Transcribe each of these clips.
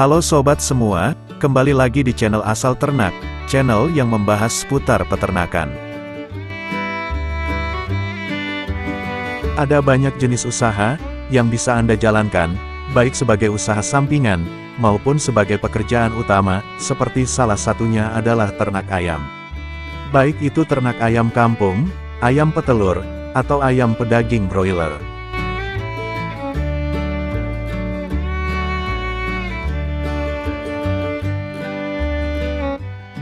Halo sobat semua, kembali lagi di channel Asal Ternak, channel yang membahas seputar peternakan. Ada banyak jenis usaha yang bisa Anda jalankan, baik sebagai usaha sampingan maupun sebagai pekerjaan utama, seperti salah satunya adalah ternak ayam. Baik itu ternak ayam kampung, ayam petelur, atau ayam pedaging broiler.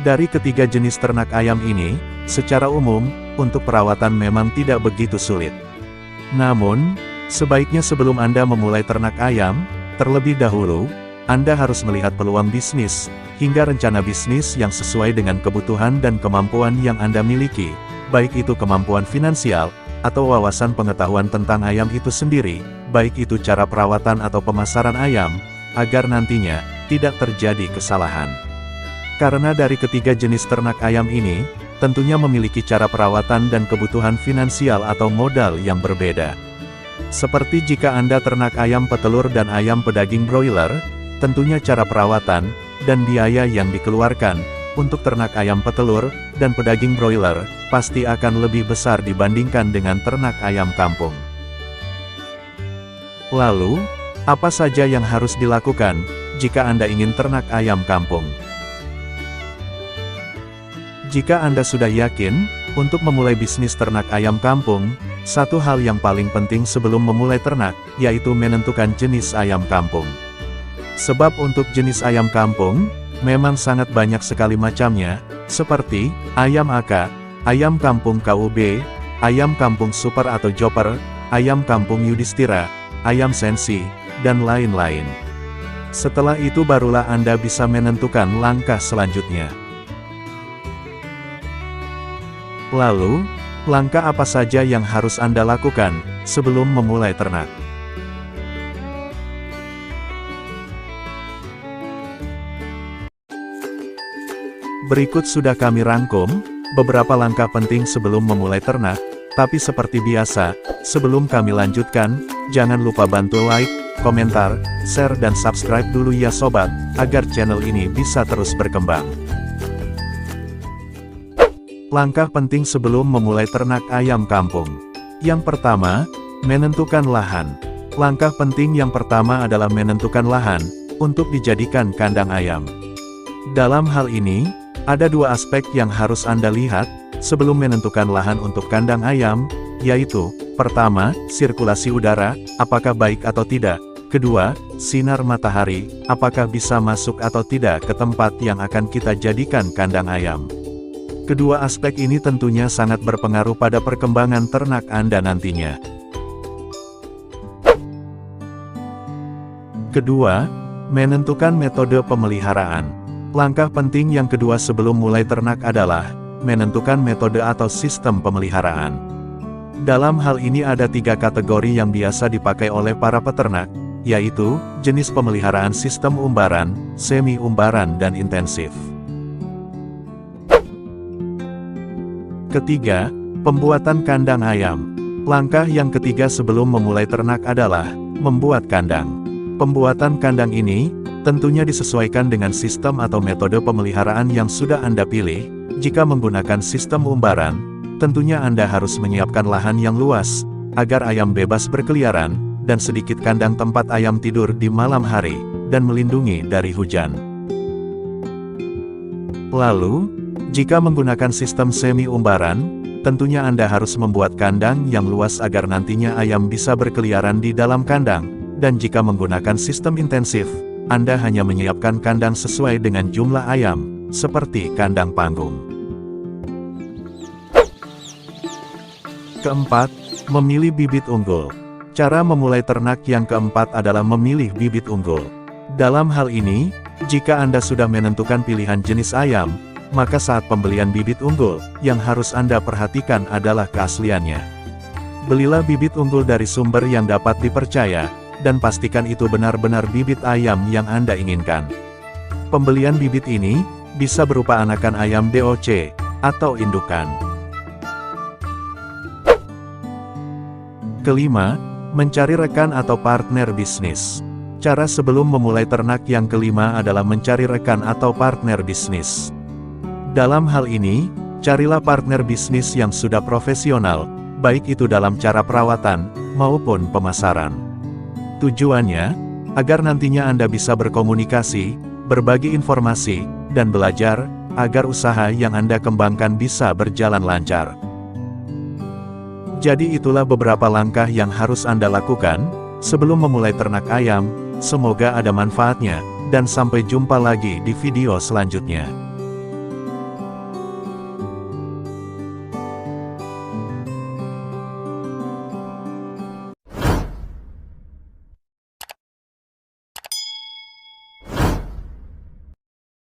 Dari ketiga jenis ternak ayam ini, secara umum, untuk perawatan memang tidak begitu sulit. Namun, sebaiknya sebelum Anda memulai ternak ayam, terlebih dahulu, Anda harus melihat peluang bisnis, hingga rencana bisnis yang sesuai dengan kebutuhan dan kemampuan yang Anda miliki, baik itu kemampuan finansial, atau wawasan pengetahuan tentang ayam itu sendiri, baik itu cara perawatan atau pemasaran ayam, agar nantinya, tidak terjadi kesalahan. Karena dari ketiga jenis ternak ayam ini, tentunya memiliki cara perawatan dan kebutuhan finansial atau modal yang berbeda. Seperti jika Anda ternak ayam petelur dan ayam pedaging broiler, tentunya cara perawatan, dan biaya yang dikeluarkan, untuk ternak ayam petelur, dan pedaging broiler, pasti akan lebih besar dibandingkan dengan ternak ayam kampung. Lalu, apa saja yang harus dilakukan, jika Anda ingin ternak ayam kampung? Jika Anda sudah yakin, untuk memulai bisnis ternak ayam kampung, satu hal yang paling penting sebelum memulai ternak, yaitu menentukan jenis ayam kampung. Sebab untuk jenis ayam kampung, memang sangat banyak sekali macamnya, seperti, ayam AK, ayam kampung KUB, ayam kampung super atau joper, ayam kampung Yudhistira, ayam sensi, dan lain-lain. Setelah itu barulah Anda bisa menentukan langkah selanjutnya. Lalu, langkah apa saja yang harus Anda lakukan sebelum memulai ternak? Berikut sudah kami rangkum beberapa langkah penting sebelum memulai ternak, tapi seperti biasa, sebelum kami lanjutkan, jangan lupa bantu like, komentar, share dan subscribe dulu ya sobat, agar channel ini bisa terus berkembang. Langkah penting sebelum memulai ternak ayam kampung. Yang pertama, menentukan lahan. Langkah penting yang pertama adalah menentukan lahan, untuk dijadikan kandang ayam. Dalam hal ini, ada dua aspek yang harus Anda lihat, sebelum menentukan lahan untuk kandang ayam, yaitu, pertama, sirkulasi udara, apakah baik atau tidak. Kedua, sinar matahari, apakah bisa masuk atau tidak ke tempat yang akan kita jadikan kandang ayam. Kedua aspek ini tentunya sangat berpengaruh pada perkembangan ternak Anda nantinya. Kedua, menentukan metode pemeliharaan. Langkah penting yang kedua sebelum mulai ternak adalah, menentukan metode atau sistem pemeliharaan. Dalam hal ini ada tiga kategori yang biasa dipakai oleh para peternak, yaitu, jenis pemeliharaan sistem umbaran, semi-umbaran dan intensif. Ketiga, pembuatan kandang ayam. Langkah yang ketiga sebelum memulai ternak adalah membuat kandang. Pembuatan kandang ini tentunya disesuaikan dengan sistem atau metode pemeliharaan yang sudah Anda pilih. Jika menggunakan sistem umbaran, tentunya Anda harus menyiapkan lahan yang luas agar ayam bebas berkeliaran dan sedikit kandang tempat ayam tidur di malam hari dan melindungi dari hujan. Lalu, jika menggunakan sistem semi-umbaran, tentunya Anda harus membuat kandang yang luas agar nantinya ayam bisa berkeliaran di dalam kandang, dan jika menggunakan sistem intensif, Anda hanya menyiapkan kandang sesuai dengan jumlah ayam, seperti kandang panggung. Keempat, memilih bibit unggul. Cara memulai ternak yang keempat adalah memilih bibit unggul. Dalam hal ini, jika Anda sudah menentukan pilihan jenis ayam, maka saat pembelian bibit unggul, yang harus Anda perhatikan adalah keasliannya. Belilah bibit unggul dari sumber yang dapat dipercaya, dan pastikan itu benar-benar bibit ayam yang Anda inginkan. Pembelian bibit ini, bisa berupa anakan ayam DOC, atau indukan. Kelima, mencari rekan atau partner bisnis. Cara sebelum memulai ternak yang kelima adalah mencari rekan atau partner bisnis. Dalam hal ini, carilah partner bisnis yang sudah profesional, baik itu dalam cara perawatan maupun pemasaran. Tujuannya, agar nantinya Anda bisa berkomunikasi, berbagi informasi, dan belajar, agar usaha yang Anda kembangkan bisa berjalan lancar. Jadi itulah beberapa langkah yang harus Anda lakukan, sebelum memulai ternak ayam, semoga ada manfaatnya, dan sampai jumpa lagi di video selanjutnya.